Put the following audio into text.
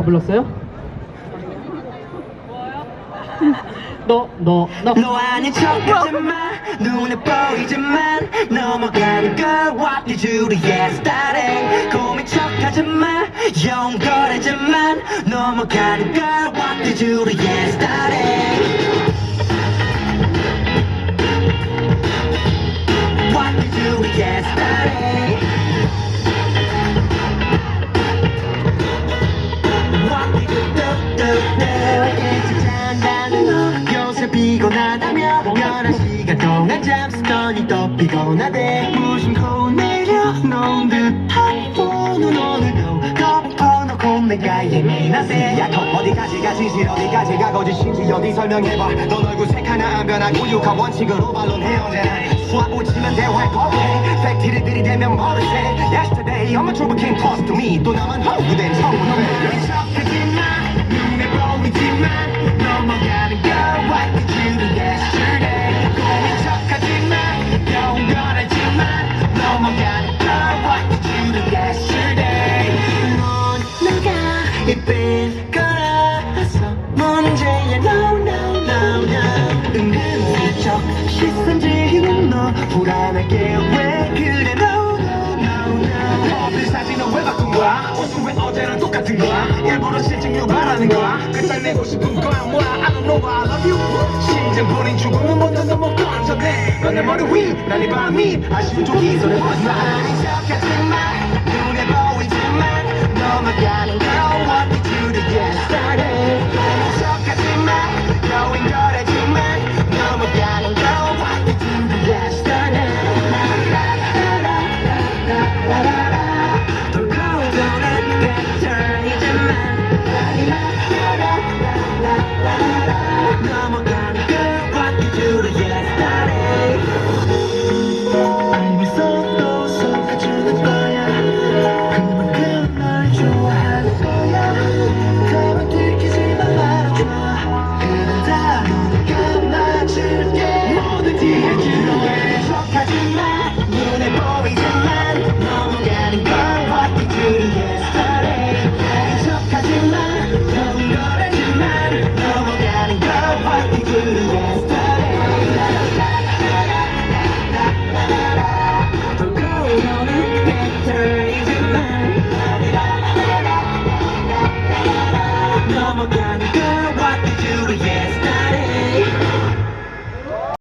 저 불렀어요? 너, 너, 너. 너 아닌 척하지만 눈에 보이지만 넘어가는 걸 What did you do yesterday 고민 척하지만 영거래지만 넘어가는 걸 What did you do yesterday 일찍 잔다는 너 요새 피곤하다며 열한 시간 동안 잠쓰더니 또 피곤하대 무심 코 내려 놓은 듯한 폰은 오늘도 덮어놓고 내가 예민하대 야너 어디까지 가 진실 어디까지 가 거짓인지 어디 설명해봐 넌 얼굴 색 하나 안 변하고 육한 원칙으로 반론해 언제나 수학 붙이면 대화에 겁해 팩트를 들이대면 버릇해 Yesterday I'm a trouble king toss to me 또 나만 허구된 입을 걸어서 문제야. No no no no. 은근슬쩍 시선 지는 너 불안하게 왜 그래? No no no no. 어딜 사진은 왜 바꾼 거야? 옷은 왜 어제랑 똑같은 거야? 일부러 실증 유발하는 거야? 끝장내고 싶은 거야? 뭐야? I don't know I love you. 심장 보낸 죽음은 먼저 너무 건져내 넌내 머리 위난네 밤이. 아쉬운 쪽이 손에 벗어나. 아닌 척 come Come on, girl, what you do, yes.